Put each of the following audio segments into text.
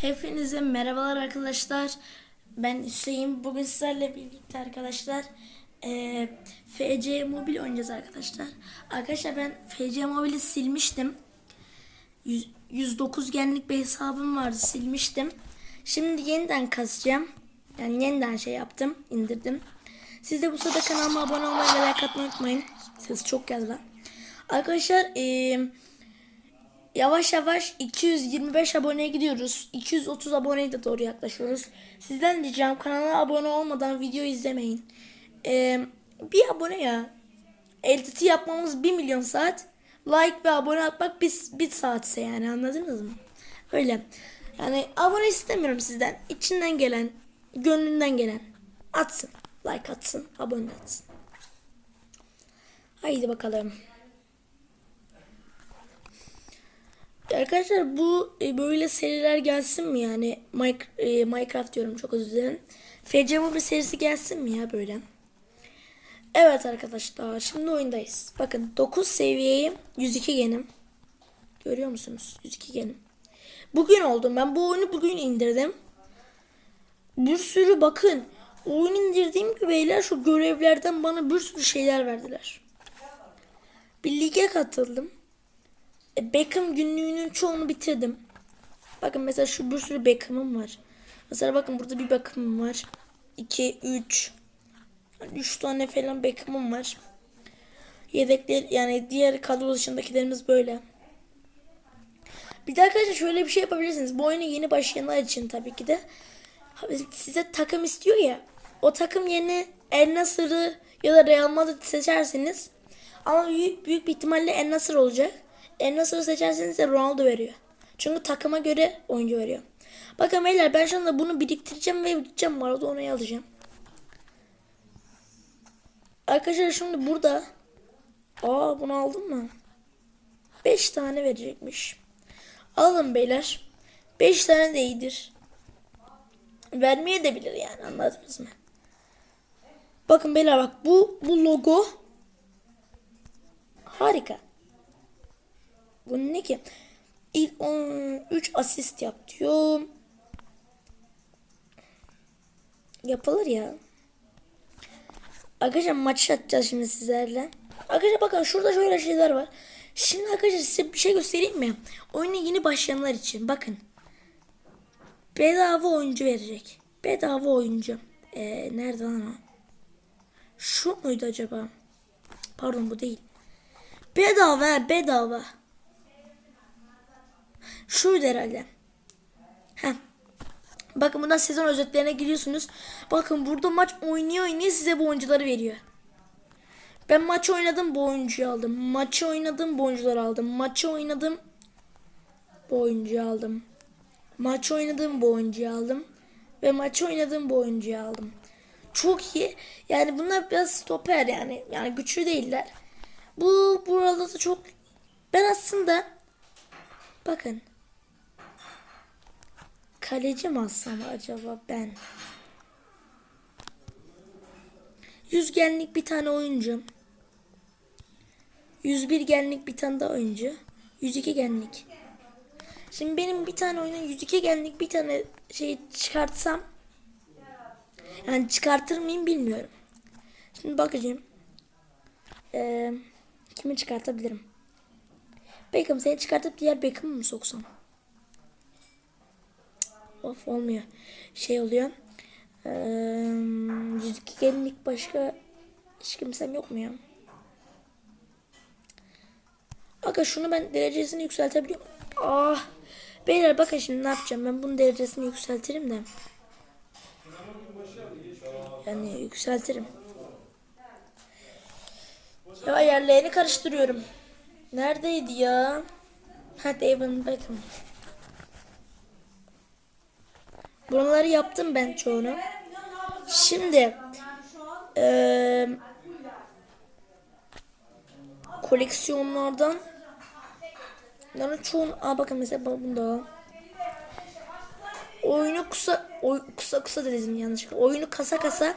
Hepinize merhabalar arkadaşlar. Ben Hüseyin. Bugün sizlerle birlikte arkadaşlar eee, FC Mobil oynayacağız arkadaşlar. Arkadaşlar ben FC Mobil'i silmiştim. Yüz- 109 genlik bir hesabım vardı silmiştim. Şimdi yeniden kasacağım. Yani yeniden şey yaptım, indirdim. Siz de bu sırada kanalıma abone olmayı ve like atmayı unutmayın. Ses çok geldi lan. Arkadaşlar eee Yavaş yavaş 225 aboneye gidiyoruz. 230 aboneye de doğru yaklaşıyoruz. Sizden diyeceğim kanala abone olmadan video izlemeyin. Ee, bir abone ya. Editi yapmamız 1 milyon saat. Like ve abone atmak 1, bir saatse yani anladınız mı? Öyle. Yani abone istemiyorum sizden. İçinden gelen, gönlünden gelen atsın. Like atsın, abone atsın. Haydi bakalım. Arkadaşlar bu e, böyle seriler gelsin mi yani Mike- e, Minecraft diyorum çok özür dilerim. FC Mobile serisi gelsin mi ya böyle? Evet arkadaşlar şimdi oyundayız. Bakın 9 seviyeye 102 genim. Görüyor musunuz? 102 genim. Bugün oldum ben bu oyunu bugün indirdim. Bir sürü bakın oyun indirdiğim gibi beyler şu görevlerden bana bir sürü şeyler verdiler. Bir lige katıldım. Beckham günlüğünün çoğunu bitirdim. Bakın mesela şu bir sürü Beckham'ım var. Mesela bakın burada bir Beckham'ım var. 2, 3. 3 tane falan Beckham'ım var. Yedekler yani diğer kadro dışındakilerimiz böyle. Bir de arkadaşlar şöyle bir şey yapabilirsiniz. Bu oyuna yeni başlayanlar için tabii ki de. Size takım istiyor ya. O takım yerine El Nasır'ı ya da Real Madrid seçerseniz ama büyük, büyük bir ihtimalle El Nasır olacak. El Nasır'ı seçerseniz de Ronaldo veriyor. Çünkü takıma göre oyuncu veriyor. Bakın beyler ben şu anda bunu biriktireceğim ve gideceğim Maradona'yı alacağım. Arkadaşlar şimdi burada Aa bunu aldım mı? 5 tane verecekmiş. Alın beyler. 5 tane de iyidir. Vermeye de bilir yani anladınız mı? Bakın beyler bak bu bu logo harika. Bu ne ki? İlk 3 asist yap diyor. Yapılır ya. Arkadaşlar maç atacağız şimdi sizlerle. Arkadaşlar bakın şurada şöyle şeyler var. Şimdi arkadaşlar size bir şey göstereyim mi? Oyuna yeni başlayanlar için bakın. Bedava oyuncu verecek. Bedava oyuncu. Ee, nerede lan o? Şu muydu acaba? Pardon bu değil. Bedava bedava. Şuydu herhalde. Heh. Bakın buradan sezon özetlerine giriyorsunuz. Bakın burada maç oynuyor oynuyor size bu oyuncuları veriyor. Ben maç oynadım bu oyuncuyu aldım. Maçı oynadım bu oyuncuları aldım. Maçı oynadım bu oyuncuyu aldım. Maç oynadım bu oyuncuyu aldım. Ve maçı oynadım bu oyuncuyu aldım. Çok iyi. Yani bunlar biraz stoper yani. Yani güçlü değiller. Bu burada da çok ben aslında bakın kaleci mi alsam acaba ben? Yüz genlik bir tane oyuncu. 101 genlik bir tane daha oyuncu. 102 genlik. Şimdi benim bir tane oyunun 102 genlik bir tane şey çıkartsam yani çıkartır mıyım bilmiyorum. Şimdi bakacağım. Ee, kimi çıkartabilirim? Beckham seni çıkartıp diğer Beckham'ı mı soksam? Of olmuyor. Şey oluyor. Ee, 102 gelinlik başka hiç kimsem yok mu ya? Aga şunu ben derecesini yükseltebiliyorum. Ah. Beyler bakın şimdi ne yapacağım. Ben bunun derecesini yükseltirim de. Yani yükseltirim. Ya yerlerini karıştırıyorum. Neredeydi ya? Ha David Beckham. Bunları yaptım ben çoğunu. Şimdi eee koleksiyonlardan bunların çoğunu aa bakın mesela bunda oyunu kısa oy, kısa kısa dedim yanlışlıkla oyunu kasa kasa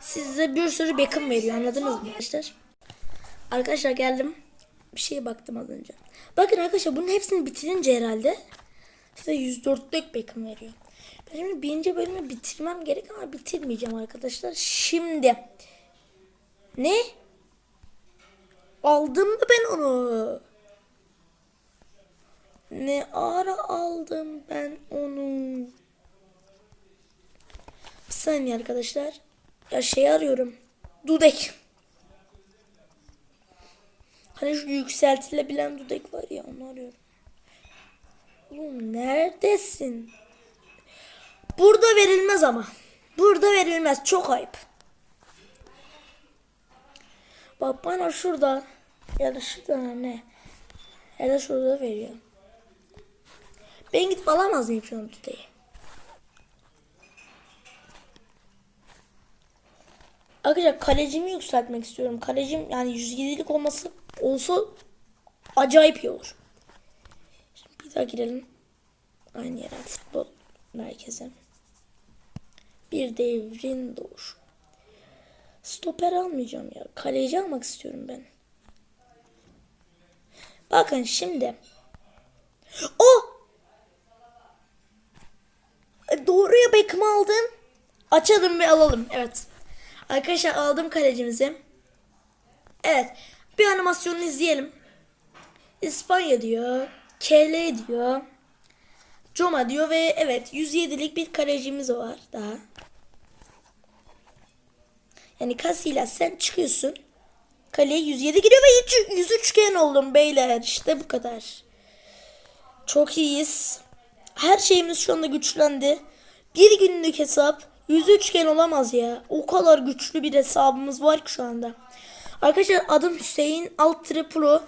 size bir sürü Beckham veriyor anladınız mı arkadaşlar arkadaşlar geldim bir şeye baktım az önce bakın arkadaşlar bunun hepsini bitirince herhalde Size 104'lük Beckham veriyor. Şimdi birinci bölümü bitirmem gerek ama bitirmeyeceğim arkadaşlar. Şimdi. Ne? Aldım mı ben onu? Ne ara aldım ben onu? Bir saniye arkadaşlar. Ya şey arıyorum. Dudek. Hani şu yükseltilebilen dudek var ya onu arıyorum. Oğlum neredesin? Burada verilmez ama. Burada verilmez. Çok ayıp. Bak bana şurada ya da şurada ne? Ya da şurada veriyor. Ben gidip alamaz mıyım şu an tuteyi? Arkadaşlar kalecimi yükseltmek istiyorum. Kalecim yani 107'lik olması olsa acayip iyi olur. Şimdi bir daha girelim. Aynı yere futbol. Devrin doğuş. Stoper almayacağım ya. Kaleci almak istiyorum ben. Bakın şimdi. O! E, Doğru ya Beckham'ı aldım. Açalım ve alalım. Evet. Arkadaşlar aldım kalecimizi. Evet. Bir animasyonu izleyelim. İspanya diyor. KL diyor. Coma diyor ve evet 107'lik bir kalecimiz var daha. Yani kasıyla sen çıkıyorsun. Kaleye 107 gidiyor ve 103 gen oldum beyler. İşte bu kadar. Çok iyiyiz. Her şeyimiz şu anda güçlendi. Bir günlük hesap 103 gen olamaz ya. O kadar güçlü bir hesabımız var ki şu anda. Arkadaşlar adım Hüseyin Alt Pro.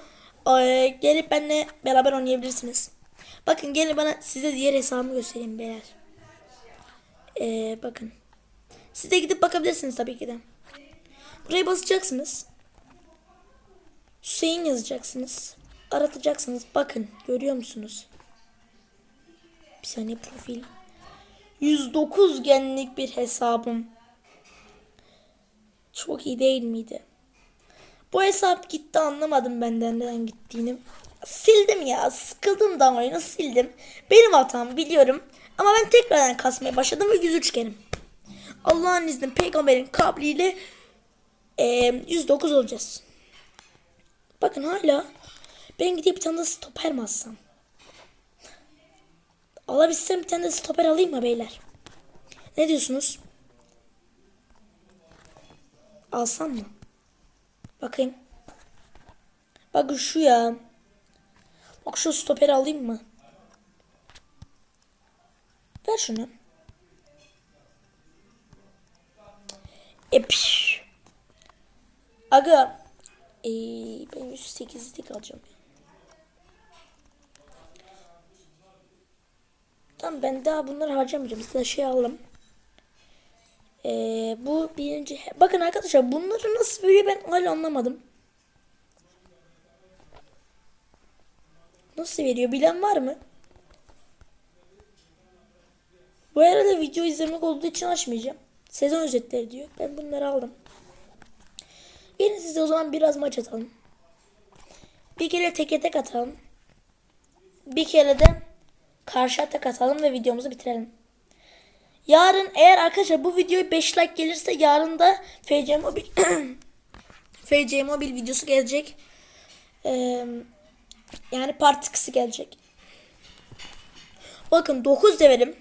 Ee, gelip benimle beraber oynayabilirsiniz. Bakın gelin bana size diğer hesabımı göstereyim beyler. Ee, bakın. Siz de gidip bakabilirsiniz tabii ki de. Buraya basacaksınız. Hüseyin yazacaksınız. Aratacaksınız. Bakın görüyor musunuz? Bir saniye profil. 109 genlik bir hesabım. Çok iyi değil miydi? Bu hesap gitti anlamadım benden neden gittiğini. Sildim ya sıkıldım da oyunu sildim. Benim hatam biliyorum. Ama ben tekrardan kasmaya başladım ve 103 genim. Allah'ın izniyle peygamberin kabriyle e, 109 olacağız. Bakın hala ben gidip bir tane de stoper mi alsam? Alabilsem bir tane de stoper alayım mı beyler? Ne diyorsunuz? Alsam mı? Bakayım. Bakın şu ya. Bak şu stoperi alayım mı? Ver şunu. E, piş. Aga. Ee, ben 108'lik alacağım. Tamam ben daha bunları harcamayacağım. Size şey aldım. Ee, bu birinci. Bakın arkadaşlar bunları nasıl böyle ben hala anlamadım. Nasıl veriyor bilen var mı? Bu arada video izlemek olduğu için açmayacağım. Sezon özetleri diyor. Ben bunları aldım. Gelin size o zaman biraz maç atalım. Bir kere teke tek atalım. Bir kere de karşı atak atalım ve videomuzu bitirelim. Yarın eğer arkadaşlar bu videoya 5 like gelirse yarın da FC Mobil FC Mobil videosu gelecek. Ee, yani part kısı gelecek. Bakın 9 deverim.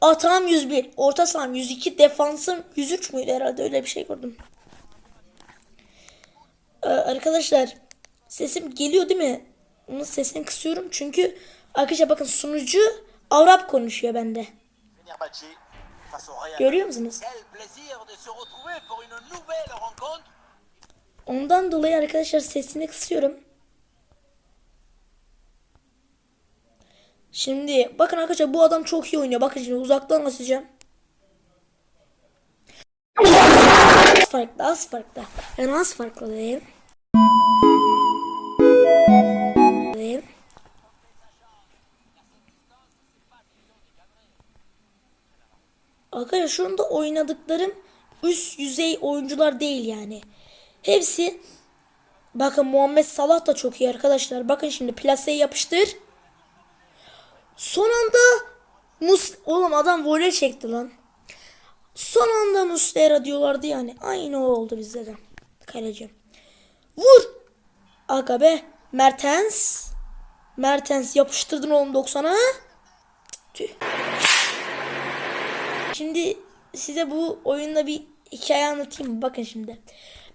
Atağım 101. Orta saham 102. Defansım 103 müydü herhalde öyle bir şey gördüm. Ee, arkadaşlar sesim geliyor değil mi? Onun sesini kısıyorum çünkü arkadaşlar bakın sunucu Arap konuşuyor bende. Görüyor musunuz? Ondan dolayı arkadaşlar sesini kısıyorum. Şimdi bakın arkadaşlar bu adam çok iyi oynuyor. Bakın şimdi uzaktan açacağım. Farklı az farklı. Yani az farklı değil. Değil. Arkadaşlar şu anda oynadıklarım üst yüzey oyuncular değil yani. Hepsi bakın Muhammed Salah da çok iyi arkadaşlar. Bakın şimdi plaseyi yapıştır. Son anda Mus oğlum adam voley çekti lan. Son anda Muslera diyorlardı yani. Aynı o oldu bizde de. Kaleci. Vur. Aga be. Mertens. Mertens yapıştırdın oğlum 90'a. Tüh. Şimdi size bu oyunda bir hikaye anlatayım mı? Bakın şimdi.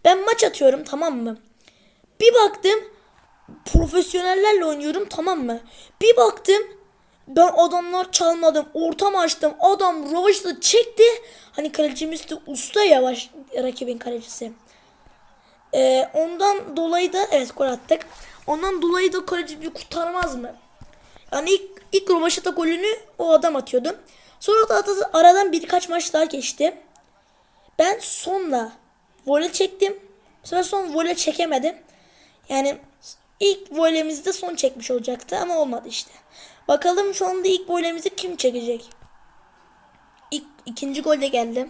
Ben maç atıyorum tamam mı? Bir baktım profesyonellerle oynuyorum tamam mı? Bir baktım ben adamlar çalmadım. Ortam açtım. Adam rövaşta çekti. Hani kalecimiz de usta yavaş rakibin kalecisi. Ee, ondan dolayı da evet gol attık. Ondan dolayı da kaleci bir kurtarmaz mı? Yani ilk, ilk rövaşata golünü o adam atıyordu. Sonra da arada- aradan birkaç maç daha geçti. Ben sonla voley çektim. Sonra son voley çekemedim. Yani ilk voleyimizde son çekmiş olacaktı ama olmadı işte. Bakalım şu anda ilk voleyimizi kim çekecek? İlk, ikinci gol de geldi.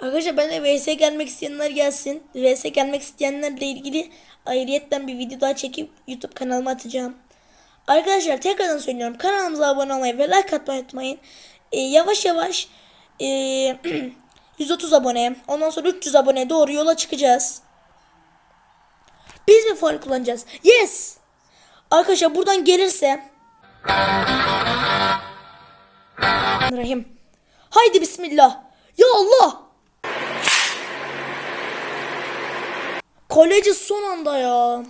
Arkadaşlar ben de VS gelmek isteyenler gelsin. VS gelmek isteyenlerle ilgili ayrıyetten bir video daha çekip YouTube kanalıma atacağım. Arkadaşlar tekrardan söylüyorum. Kanalımıza abone olmayı ve like atmayı unutmayın. Ee, yavaş yavaş ee, 130 abone. Ondan sonra 300 abone doğru yola çıkacağız. Biz mi faul kullanacağız? Yes! Arkadaşlar buradan gelirse Rahim. Haydi bismillah. Ya Allah. Kaleci son anda ya.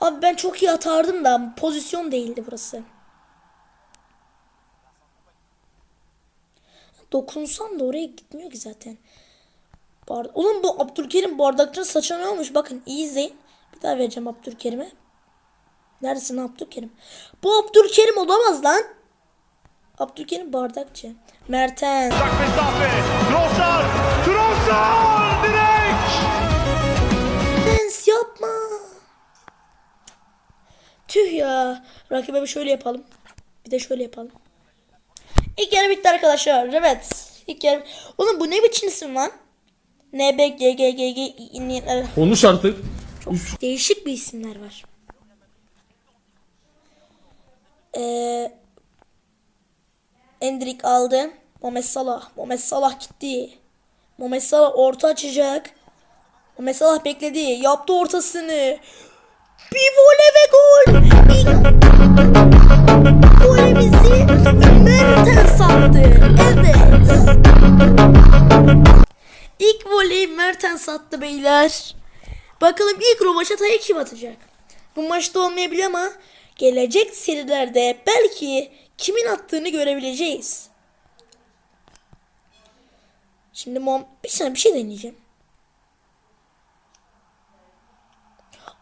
Abi ben çok iyi atardım da pozisyon değildi burası. Dokunsam da oraya gitmiyor ki zaten. Bar Oğlum bu Abdülkerim bardakçının saçına olmuş? Bakın iyi izleyin. Bir daha vereceğim Abdülkerim'e. Neredesin Abdülkerim? Bu Abdülkerim olamaz lan. Abdülkerim bardakçı. Mesafe. Trossard. Trossard direkt. Mertens yapma. Tüh ya. Rakibe bir şöyle yapalım. Bir de şöyle yapalım. İlk yarı bitti arkadaşlar. Evet. İlk yarı. Oğlum bu ne biçim isim lan? NBGGGG Konuş artık. Değişik bir isimler var. Ee, Endrik aldı. Mohamed Salah. Mohamed Salah gitti. Mohamed Salah orta açacak. Mohamed Salah bekledi. Yaptı ortasını. Bir voley ve gol. Golümüzü Mertens attı. Evet. İlk voleyi Mertens attı beyler. Bakalım ilk rovaşatayı kim atacak? Bu maçta olmayabilir ama gelecek serilerde belki kimin attığını görebileceğiz. Şimdi mom bir saniye bir şey deneyeceğim.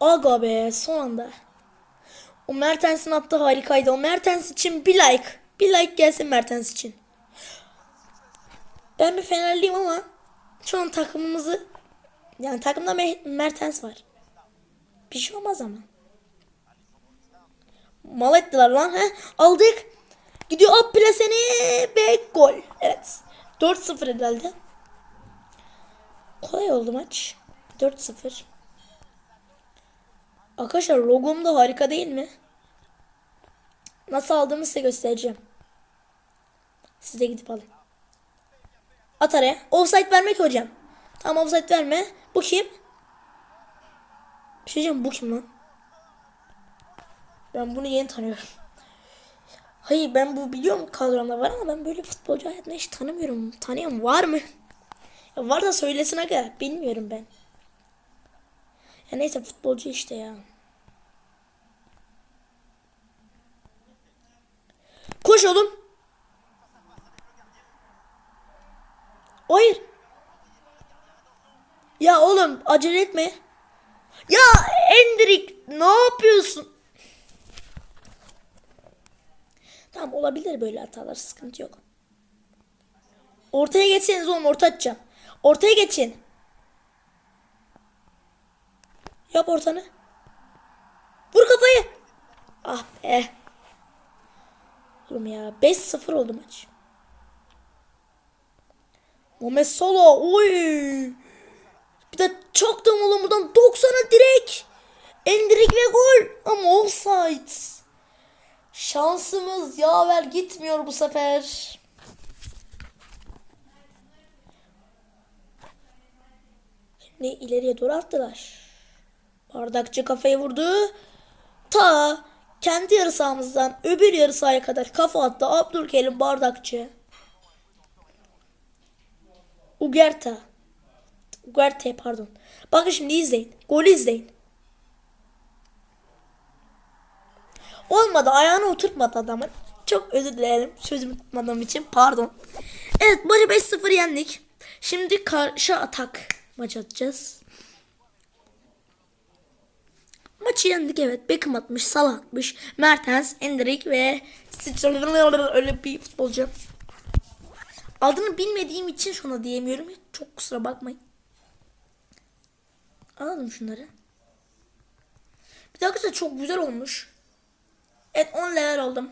Aga be son anda. O Mertens'in attığı harikaydı. O Mertens için bir like. Bir like gelsin Mertens için. Ben bir Fenerliyim ama şu an takımımızı yani takımda Me- Mertens var. Bir şey olmaz ama. Mal ettiler lan he. Aldık. Gidiyor up plaseni ve gol. Evet. 4-0 herhalde. Kolay oldu maç. 4-0. Arkadaşlar logom da harika değil mi? Nasıl aldığımı size göstereceğim. Siz de gidip alın. At araya. Offside vermek hocam. Tamam offside verme. Bu kim? Bir şey diyeceğim bu kim lan? Ben bunu yeni tanıyorum. Hayır ben bu biliyorum kadromda var ama ben böyle futbolcu hayatımda hiç tanımıyorum. Tanıyorum var mı? Ya var da söylesin aga. Bilmiyorum ben. Ya neyse futbolcu işte ya. Koş oğlum. Hayır. Ya oğlum acele etme. Ya Endrik ne yapıyorsun? Tamam olabilir böyle hatalar sıkıntı yok. Ortaya geçseniz oğlum orta atacağım. Ortaya geçin. Yap ortanı. Vur kafayı. Ah be. Oğlum ya 5-0 oldu maç. Mohamed Salah oy. Bir de çaktım oğlum buradan 90'a direkt. Endrik ve gol ama offside. Şansımız yaver gitmiyor bu sefer. Şimdi ileriye doğru attılar. Bardakçı kafayı vurdu. Ta kendi yarı sahamızdan öbür yarı sahaya kadar kafa attı Abdülkerim Bardakçı. Ugerta. Ugarte pardon. Bakın şimdi izleyin. Golü izleyin. Olmadı ayağını oturtmadı adamın. Çok özür dilerim sözümü tutmadığım için pardon. Evet maçı 5-0 yendik. Şimdi karşı atak maç atacağız. Maçı yendik evet. Beckham atmış, Salah atmış, Mertens, Endrick ve öyle bir futbolcu. Adını bilmediğim için şuna diyemiyorum. Çok kusura bakmayın. Alalım şunları. Bir arkadaşlar çok güzel olmuş. Evet 10 level oldum.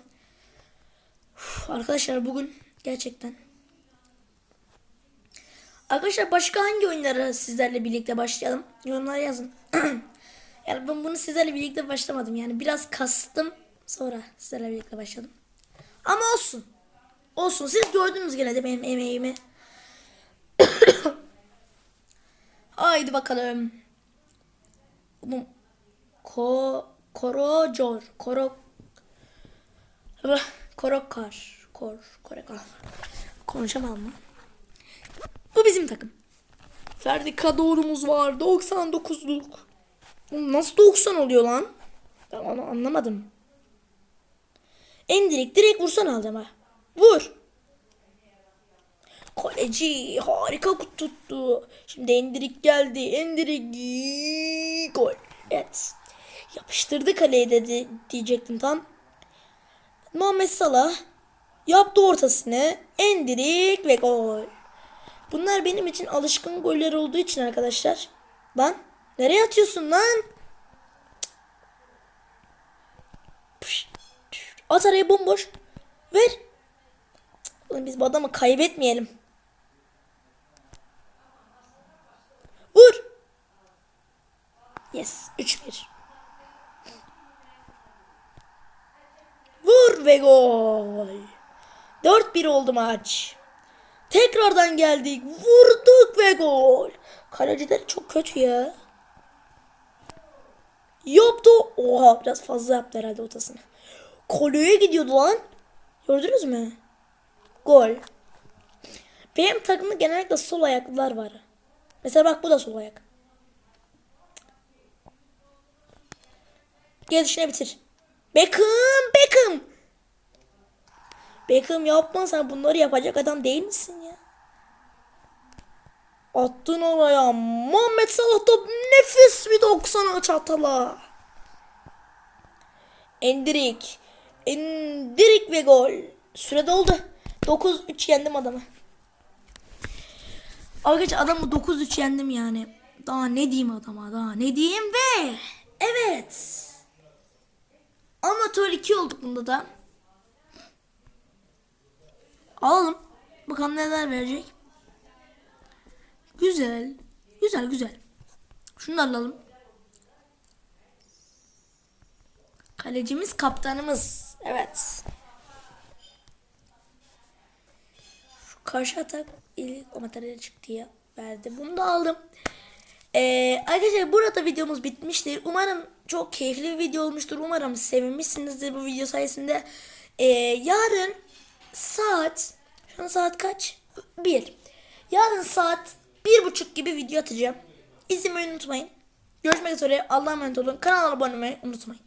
Uf, arkadaşlar bugün gerçekten. Arkadaşlar başka hangi oyunlara sizlerle birlikte başlayalım? Yorumlara yazın. yani ben bunu sizlerle birlikte başlamadım. Yani biraz kastım. Sonra sizlerle birlikte başladım. Ama olsun. Olsun. Siz gördünüz gene de benim emeğimi. Haydi bakalım. Ko Korojor. Koro Korokar. Kor. Korekar. Konuşamam mı? Bu bizim takım. Ferdi Kadorumuz var. 99'luk. Oğlum Nasıl 90 oluyor lan? Ben onu anlamadım. En direkt direkt vursan aldım ha. Vur. Kaleci harika tuttu. Şimdi Endirik geldi. Endirik gol. Evet. Yapıştırdı kaleye dedi diyecektim tam. Muhammed Salah yaptı ortasını. Endirik ve gol. Bunlar benim için alışkın goller olduğu için arkadaşlar. Lan nereye atıyorsun lan? At araya bomboş. Ver. Oğlum biz bu adamı kaybetmeyelim. Vur. Yes. 3-1. Vur ve gol. 4-1 oldu maç. Tekrardan geldik. Vurduk ve gol. Kaleciler çok kötü ya. Yaptı. Oha biraz fazla yaptı herhalde ortasını. Koleye gidiyordu lan. Gördünüz mü? Gol. Benim takımda genellikle sol ayaklılar var. Mesela bak bu da sol ayak. Gel dışına bitir. Beckham, Beckham. Beckham yapma sen bunları yapacak adam değil misin ya? Attın oraya. Muhammed Salah top nefis bir 90 çatala. Endirik. Endirik ve gol. Süre doldu. 9-3 yendim adamı. Arkadaşlar adamı 9-3 yendim yani. Daha ne diyeyim adama daha ne diyeyim ve evet. Amatör 2 olduk bunda da. Alalım. Bakalım neler verecek. Güzel. Güzel güzel. Şunu alalım. Kalecimiz kaptanımız. Evet. Şu karşı atak ilk o materyal çıktı ya verdi. Bunu da aldım. Ee, arkadaşlar burada videomuz bitmiştir. Umarım çok keyifli bir video olmuştur. Umarım sevinmişsinizdir bu video sayesinde. Ee, yarın saat şu an saat kaç? Bir. Yarın saat bir buçuk gibi video atacağım. İzlemeyi unutmayın. Görüşmek üzere. Allah'a emanet olun. Kanala abone olmayı unutmayın.